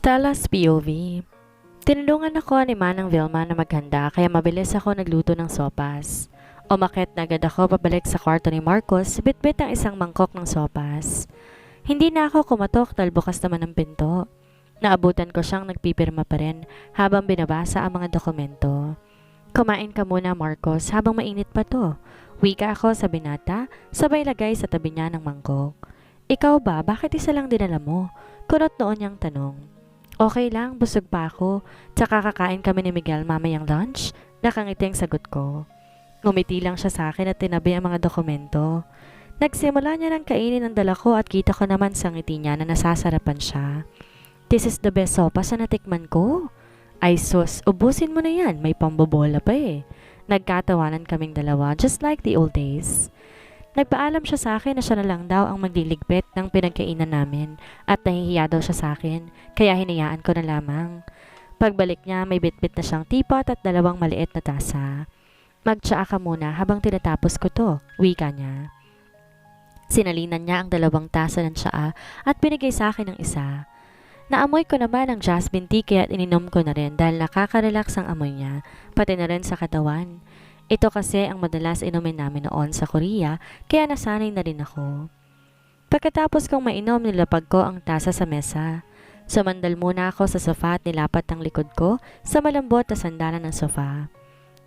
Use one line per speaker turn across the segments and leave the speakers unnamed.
Stella's POV Tinulungan ako ni Manang Vilma na maghanda kaya mabilis ako nagluto ng sopas. Umakit na agad ako pabalik sa kwarto ni Marcos, bitbit ang isang mangkok ng sopas. Hindi na ako kumatok dahil bukas naman ang pinto. Naabutan ko siyang nagpipirma pa rin habang binabasa ang mga dokumento. Kumain ka muna Marcos habang mainit pa to. Wika ako sa binata, sabay lagay sa tabi niya ng mangkok. Ikaw ba, bakit isa lang dinala mo? Kunot noon niyang tanong. Okay lang, busog pa ako. Tsaka kakain kami ni Miguel mamayang lunch. Nakangiti ang sagot ko. Ngumiti lang siya sa akin at tinabi ang mga dokumento. Nagsimula niya ng kainin ang dala ko at kita ko naman sa ngiti niya na nasasarapan siya. This is the best sopa sa natikman ko. Ay sus, ubusin mo na yan, may pambobola pa eh. Nagkatawanan kaming dalawa, just like the old days. Nagpaalam siya sa akin na siya na lang daw ang magliligpit ng pinagkainan namin at nahihiya daw siya sa akin, kaya hinayaan ko na lamang. Pagbalik niya, may bitbit na siyang teapot at dalawang maliit na tasa. Magtsaa ka muna habang tinatapos ko to, wika niya. Sinalinan niya ang dalawang tasa ng tsaa at binigay sa akin ng isa. Naamoy ko naman ang jasmine tea kaya ininom ko na rin dahil nakaka-relax ang amoy niya, pati na rin sa katawan. Ito kasi ang madalas inumin namin noon sa Korea, kaya nasanay na rin ako. Pagkatapos kong mainom, nilapag ko ang tasa sa mesa. Sumandal muna ako sa sofa at nilapat ang likod ko sa malambot na sandalan ng sofa.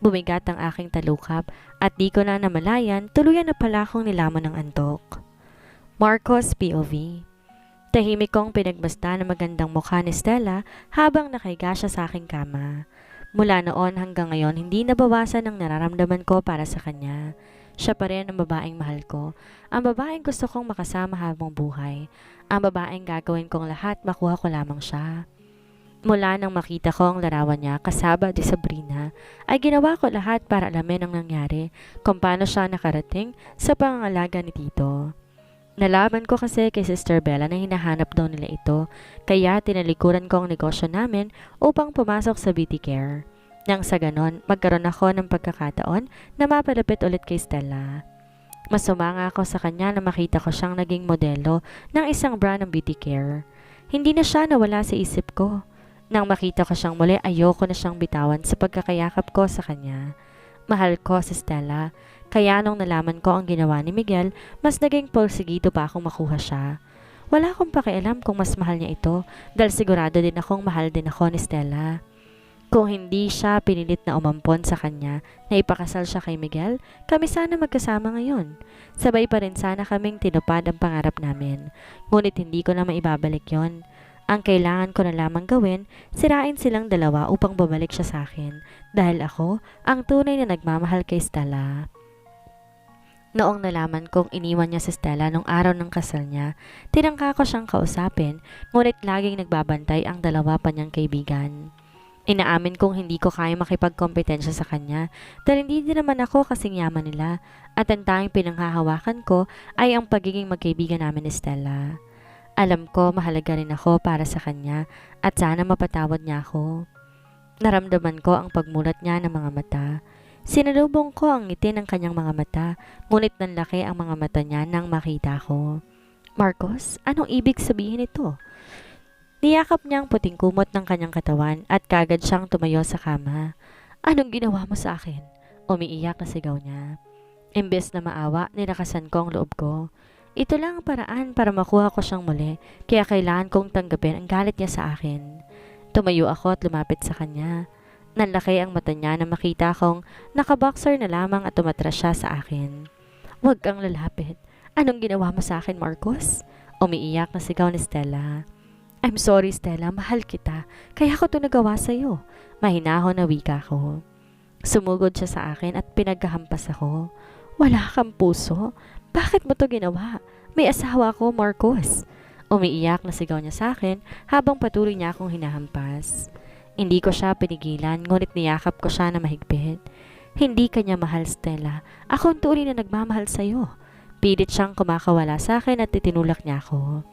Bumigat ang aking talukap at di ko na namalayan, tuluyan na pala akong nilamon ng antok. Marcos POV Tahimik kong pinagbasta ng magandang mukha ni Stella habang nakahiga siya sa aking kama. Mula noon hanggang ngayon, hindi nabawasan ang nararamdaman ko para sa kanya. Siya pa rin ang babaeng mahal ko. Ang babaeng gusto kong makasama habang buhay. Ang babaeng gagawin kong lahat makuha ko lamang siya. Mula nang makita ko ang larawan niya kasaba di Sabrina, ay ginawa ko lahat para alamin ang nangyari kung paano siya nakarating sa pangangalaga ni Tito. Nalaman ko kasi kay Sister Bella na hinahanap daw nila ito, kaya tinalikuran ko ang negosyo namin upang pumasok sa beauty care. Nang sa ganon, magkaroon ako ng pagkakataon na mapalapit ulit kay Stella. Masumanga ako sa kanya na makita ko siyang naging modelo ng isang brand ng beauty care. Hindi na siya nawala sa isip ko. Nang makita ko siyang muli, ayoko na siyang bitawan sa pagkakayakap ko sa kanya. Mahal ko si Stella, kaya nung nalaman ko ang ginawa ni Miguel, mas naging porsigido pa akong makuha siya. Wala akong pakialam kung mas mahal niya ito dahil sigurado din akong mahal din ako ni Stella. Kung hindi siya pinilit na umampon sa kanya na ipakasal siya kay Miguel, kami sana magkasama ngayon. Sabay pa rin sana kaming tinupad ang pangarap namin. Ngunit hindi ko na maibabalik yon. Ang kailangan ko na lamang gawin, sirain silang dalawa upang bumalik siya sa akin dahil ako ang tunay na nagmamahal kay Stella. Noong nalaman kong iniwan niya si Stella nung araw ng kasal niya, tinangka ko siyang kausapin, ngunit laging nagbabantay ang dalawa pa niyang kaibigan. Inaamin kong hindi ko kaya makipagkompetensya sa kanya dahil hindi din naman ako kasing yaman nila at ang tanging pinanghahawakan ko ay ang pagiging magkaibigan namin ni Stella. Alam ko mahalaga rin ako para sa kanya at sana mapatawad niya ako. Naramdaman ko ang pagmulat niya ng mga mata. Sinalubong ko ang ngiti ng kanyang mga mata, ngunit nanlaki ang mga mata niya nang makita ko. Marcos, anong ibig sabihin ito? Niyakap niya ang puting kumot ng kanyang katawan at kagad siyang tumayo sa kama. Anong ginawa mo sa akin? Umiiyak na sigaw niya. Imbes na maawa, nilakasan ko ang loob ko. Ito lang ang paraan para makuha ko siyang muli, kaya kailangan kong tanggapin ang galit niya sa akin. Tumayo ako at lumapit sa kanya. Nanlaki ang mata niya na makita kong nakaboxer na lamang at tumatras siya sa akin. Huwag kang lalapit. Anong ginawa mo sa akin, Marcos? Umiiyak na sigaw ni Stella. I'm sorry, Stella. Mahal kita. Kaya ko to nagawa sa'yo. Mahinahon na wika ko. Sumugod siya sa akin at pinagkahampas ako. Wala kang puso. Bakit mo to ginawa? May asawa ko, Marcos. Umiiyak na sigaw niya sa akin habang patuloy niya akong hinahampas. Hindi ko siya pinigilan, ngunit niyakap ko siya na mahigpit. Hindi kanya mahal, Stella. Ako ang tuloy na nagmamahal sa'yo. Pilit siyang kumakawala sa akin at titinulak niya ako.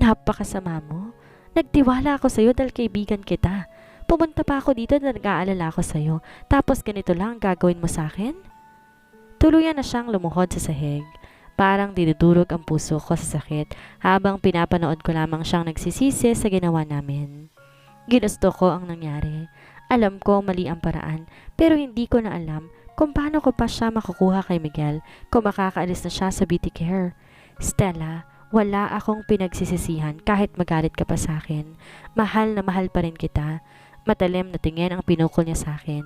Napakasama mo. Nagtiwala ako sa'yo dahil kaibigan kita. Pumunta pa ako dito na nag-aalala ako sa'yo. Tapos ganito lang ang gagawin mo sa akin? Tuluyan na siyang lumuhod sa sahig. Parang dinudurog ang puso ko sa sakit habang pinapanood ko lamang siyang nagsisisi sa ginawa namin. Ginusto ko ang nangyari. Alam ko mali ang paraan, pero hindi ko na alam kung paano ko pa siya makukuha kay Miguel kung makakaalis na siya sa beauty care. Stella, wala akong pinagsisisihan kahit magalit ka pa sa akin. Mahal na mahal pa rin kita. Matalim na tingin ang pinukol niya sa akin.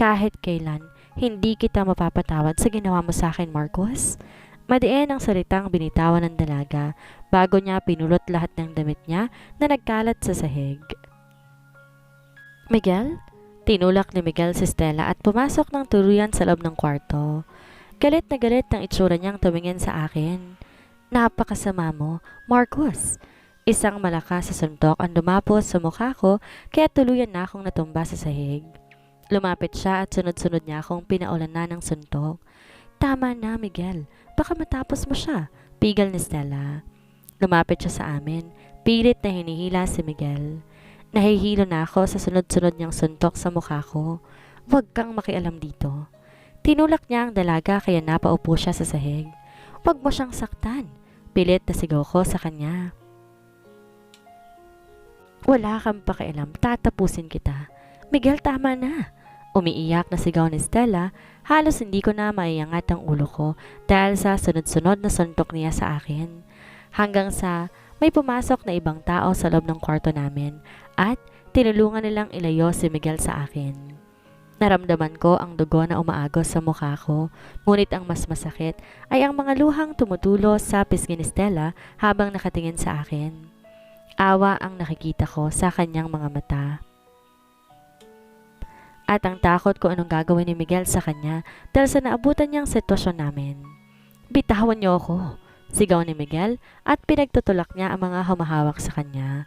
Kahit kailan, hindi kita mapapatawad sa ginawa mo sa akin, Marcos. Madiin ang salitang binitawan ng dalaga bago niya pinulot lahat ng damit niya na nagkalat sa sahig. Miguel? Tinulak ni Miguel si Stella at pumasok ng tuluyan sa loob ng kwarto. Galit na galit ang itsura niyang tumingin sa akin. Napakasama mo, Marcos. Isang malakas sa suntok ang dumapos sa mukha ko kaya tuluyan na akong natumba sa sahig. Lumapit siya at sunod-sunod niya akong pinaulan na ng suntok. Tama na, Miguel. Baka matapos mo siya. Pigal ni Stella. Lumapit siya sa amin. Pilit na hinihila si Miguel. Nahihilo na ako sa sunod-sunod niyang suntok sa mukha ko. Huwag kang makialam dito. Tinulak niya ang dalaga kaya napaupo siya sa sahig. Huwag mo siyang saktan. Pilit na sigaw ko sa kanya. Wala kang pakialam, tatapusin kita. Miguel, tama na. Umiiyak na sigaw ni Stella, halos hindi ko na maiangat ang ulo ko dahil sa sunod-sunod na suntok niya sa akin. Hanggang sa may pumasok na ibang tao sa loob ng kwarto namin at tinulungan nilang ilayo si Miguel sa akin. Naramdaman ko ang dugo na umaagos sa mukha ko, ngunit ang mas masakit ay ang mga luhang tumutulo sa pisngi ni Stella habang nakatingin sa akin. Awa ang nakikita ko sa kanyang mga mata. At ang takot ko anong gagawin ni Miguel sa kanya dahil sa naabutan niyang sitwasyon namin. Bitawan niyo ako, sigaw ni Miguel at pinagtutulak niya ang mga humahawak sa kanya.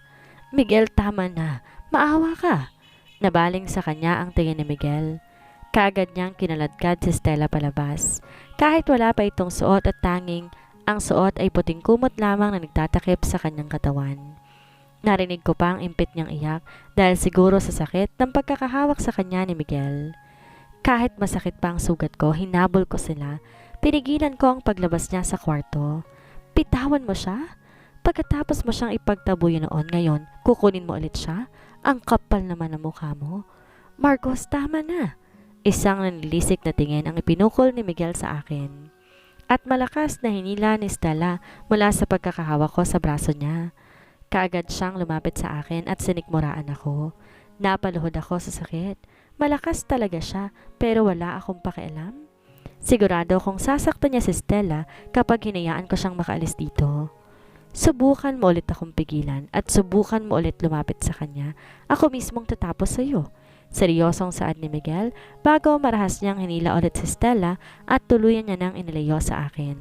Miguel, tama na. Maawa ka. Nabaling sa kanya ang tingin ni Miguel. Kaagad niyang kinaladkad si Stella palabas. Kahit wala pa itong suot at tanging, ang suot ay puting kumot lamang na nagtatakip sa kanyang katawan. Narinig ko pa ang impit niyang iyak dahil siguro sa sakit ng pagkakahawak sa kanya ni Miguel. Kahit masakit pa ang sugat ko, hinabol ko sila. Pinigilan ko ang paglabas niya sa kwarto. Pitawan mo siya? Pagkatapos mo siyang ipagtabuyo noon ngayon, kukunin mo ulit siya? Ang kapal naman ng mukha mo. Marcos, tama na. Isang nanlilisik na tingin ang ipinukol ni Miguel sa akin. At malakas na hinila ni Stella mula sa pagkakahawak ko sa braso niya. Kaagad siyang lumapit sa akin at sinikmuraan ako. Napaluhod ako sa sakit. Malakas talaga siya pero wala akong pakialam. Sigurado kung sasaktan niya si Stella kapag hinayaan ko siyang makaalis dito. Subukan mo ulit akong pigilan at subukan mo ulit lumapit sa kanya. Ako mismong tatapos sa iyo. Seryosong saad ni Miguel bago marahas niyang hinila ulit si Stella at tuluyan niya nang inilayo sa akin.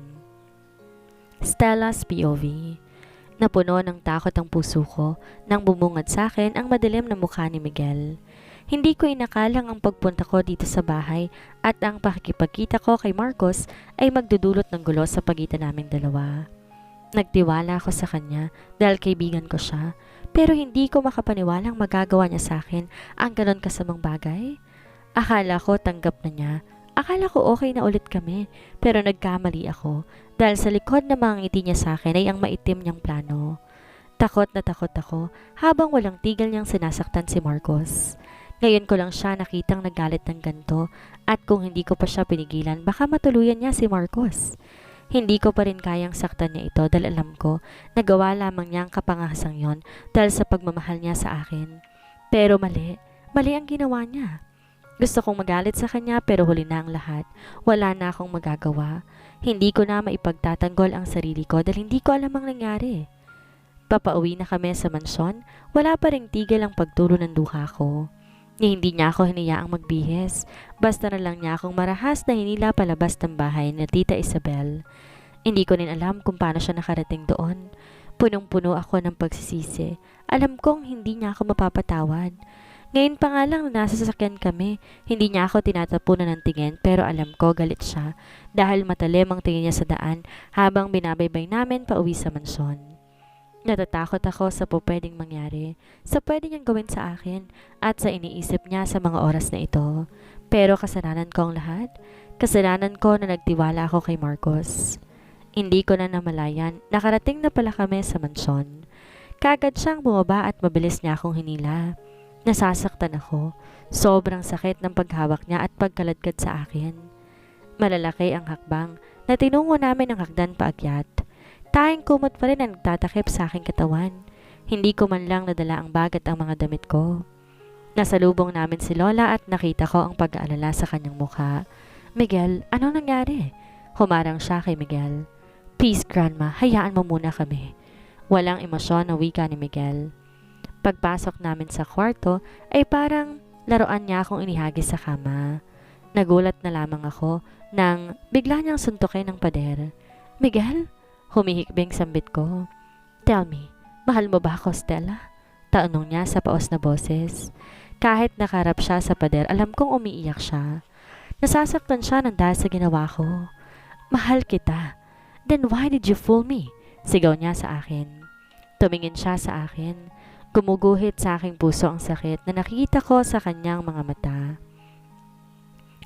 Stella's POV Napuno ng takot ang puso ko nang bumungad sa akin ang madilim na mukha ni Miguel. Hindi ko inakalang ang pagpunta ko dito sa bahay at ang pakikipagkita ko kay Marcos ay magdudulot ng gulo sa pagitan naming dalawa. Nagtiwala ako sa kanya dahil kaibigan ko siya pero hindi ko makapaniwalang magagawa niya sa akin ang ganon kasamang bagay. Akala ko tanggap na niya Akala ko okay na ulit kami, pero nagkamali ako dahil sa likod na mga ngiti niya sa akin ay ang maitim niyang plano. Takot na takot ako habang walang tigil niyang sinasaktan si Marcos. Ngayon ko lang siya nakitang nagalit ng ganto at kung hindi ko pa siya pinigilan baka matuluyan niya si Marcos. Hindi ko pa rin kayang saktan niya ito dahil alam ko nagawa lamang niya ang kapangahasang yon dahil sa pagmamahal niya sa akin. Pero mali, mali ang ginawa niya. Gusto kong magalit sa kanya pero huli na ang lahat. Wala na akong magagawa. Hindi ko na maipagtatanggol ang sarili ko dahil hindi ko alam ang nangyari. Papauwi na kami sa mansyon, wala pa ring tigil ang pagturo ng duha ko. Ni hindi niya ako hiniyaang magbihis, basta na lang niya akong marahas na hinila palabas ng bahay ni Tita Isabel. Hindi ko rin alam kung paano siya nakarating doon. Punong-puno ako ng pagsisisi. Alam kong hindi niya ako mapapatawad. Ngayon pa nga lang na nasa sasakyan kami, hindi niya ako tinatapunan ng tingin pero alam ko galit siya dahil matalim ang tingin niya sa daan habang binabaybay namin pa uwi sa mansyon. Natatakot ako sa po mangyari, sa pwede niyang gawin sa akin at sa iniisip niya sa mga oras na ito. Pero kasalanan ko ang lahat. Kasalanan ko na nagtiwala ako kay Marcos. Hindi ko na namalayan, nakarating na pala kami sa mansyon. Kagad siyang bumaba at mabilis niya akong hinila. Nasasaktan ako. Sobrang sakit ng paghawak niya at pagkaladkad sa akin. Malalaki ang hakbang na tinungo namin ang hagdan paakyat. Tayong kumot pa rin ang nagtatakip sa aking katawan. Hindi ko man lang nadala ang bag at ang mga damit ko. Nasalubong namin si Lola at nakita ko ang pag-aalala sa kanyang mukha. Miguel, anong nangyari? Humarang siya kay Miguel. Peace, Grandma. Hayaan mo muna kami. Walang emosyon na wika ni Miguel. Pagpasok namin sa kwarto ay parang laruan niya akong inihagis sa kama. Nagulat na lamang ako nang bigla niyang suntukin ng pader. Miguel? Humihikbing sambit ko. Tell me, mahal mo ba ako, Stella? Tanong niya sa paos na boses. Kahit nakarap siya sa pader, alam kong umiiyak siya. Nasasaktan siya ng dahil sa ginawa ko. Mahal kita. Then why did you fool me? Sigaw niya sa akin. Tumingin siya sa akin. Gumuguhit sa aking puso ang sakit na nakita ko sa kanyang mga mata.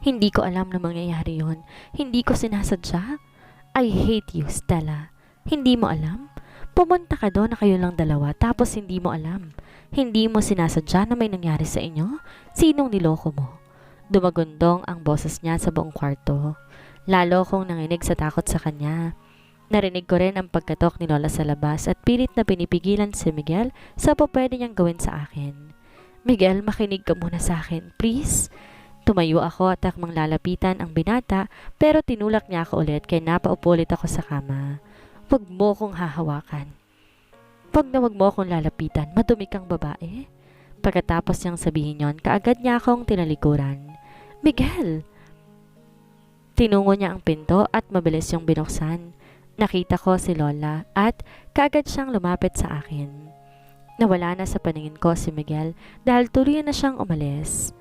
Hindi ko alam na mangyayari yon. Hindi ko sinasadya. I hate you, Stella. Hindi mo alam? Pumunta ka doon na kayo lang dalawa tapos hindi mo alam. Hindi mo sinasadya na may nangyari sa inyo? Sinong niloko mo? Dumagundong ang boses niya sa buong kwarto. Lalo kong nanginig sa takot sa kanya. Narinig ko rin ang pagkatok ni Lola sa labas at pilit na pinipigilan si Miguel sa po pwede niyang gawin sa akin. Miguel, makinig ka muna sa akin, please. Tumayo ako at akmang lalapitan ang binata pero tinulak niya ako ulit kaya napaupo ulit ako sa kama. Huwag mo kong hahawakan. Huwag na huwag mo akong lalapitan, madumi kang babae. Pagkatapos niyang sabihin yon, kaagad niya akong tinalikuran. Miguel! Tinungo niya ang pinto at mabilis yung binuksan. Nakita ko si Lola at kaagad siyang lumapit sa akin. Nawala na sa paningin ko si Miguel dahil tuloy na siyang umalis.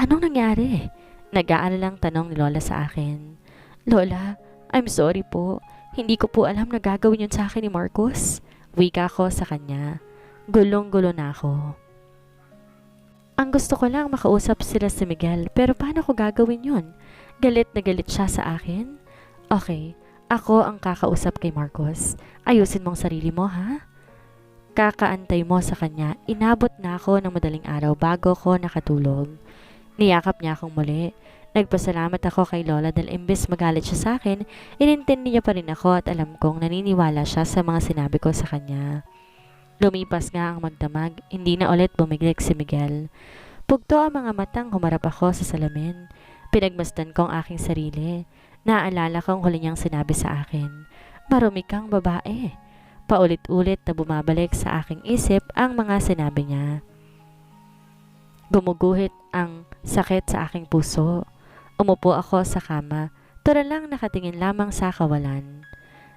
Anong nangyari? Nag-aalalang tanong ni Lola sa akin. Lola, I'm sorry po. Hindi ko po alam na gagawin yun sa akin ni Marcos. Wika ko sa kanya. Gulong-gulo na ako. Ang gusto ko lang makausap sila si Miguel pero paano ko gagawin yun? Galit na galit siya sa akin? Okay, ako ang kakausap kay Marcos. Ayusin mong sarili mo, ha? Kakaantay mo sa kanya, inabot na ako ng madaling araw bago ko nakatulog. Niyakap niya akong muli. Nagpasalamat ako kay Lola dahil imbes magalit siya sa akin, inintindi niya pa rin ako at alam kong naniniwala siya sa mga sinabi ko sa kanya. Lumipas nga ang magdamag, hindi na ulit bumiglik si Miguel. Pugto ang mga matang humarap ako sa salamin. Pinagmasdan ko ang aking sarili. Naalala kong huli niyang sinabi sa akin, Marumi kang babae. Paulit-ulit na bumabalik sa aking isip ang mga sinabi niya. Gumuguhit ang sakit sa aking puso. Umupo ako sa kama, tura lang nakatingin lamang sa kawalan.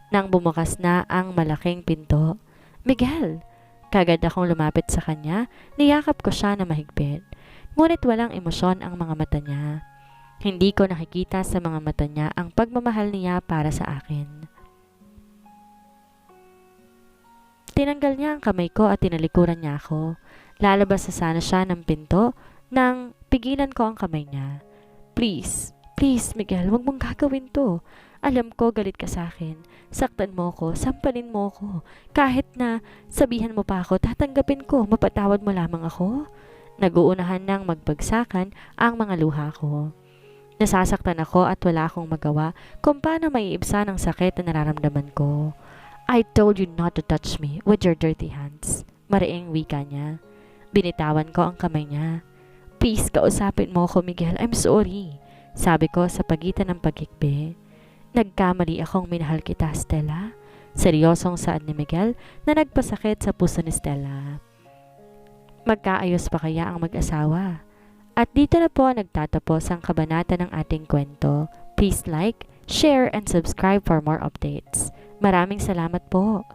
Nang bumukas na ang malaking pinto, Miguel! Kagad akong lumapit sa kanya, niyakap ko siya na mahigpit. Ngunit walang emosyon ang mga mata niya. Hindi ko nakikita sa mga mata niya ang pagmamahal niya para sa akin. Tinanggal niya ang kamay ko at tinalikuran niya ako. Lalabas na sana siya ng pinto nang pigilan ko ang kamay niya. Please, please Miguel, huwag mong gagawin to. Alam ko galit ka sa akin. Saktan mo ko, sampalin mo ko. Kahit na sabihan mo pa ako, tatanggapin ko, mapatawad mo lamang ako. Naguunahan nang magbagsakan ang mga luha ko. Nasasaktan ako at wala akong magawa kung paano maiibsan ang sakit na nararamdaman ko. I told you not to touch me with your dirty hands. Mariing wika niya. Binitawan ko ang kamay niya. Please, kausapin mo ako, Miguel. I'm sorry. Sabi ko sa pagitan ng pagkikbe. Nagkamali akong minahal kita, Stella. Seryosong saad ni Miguel na nagpasakit sa puso ni Stella. Magkaayos pa kaya ang mag-asawa? At dito na po nagtatapos ang kabanata ng ating kwento. Please like, share, and subscribe for more updates. Maraming salamat po.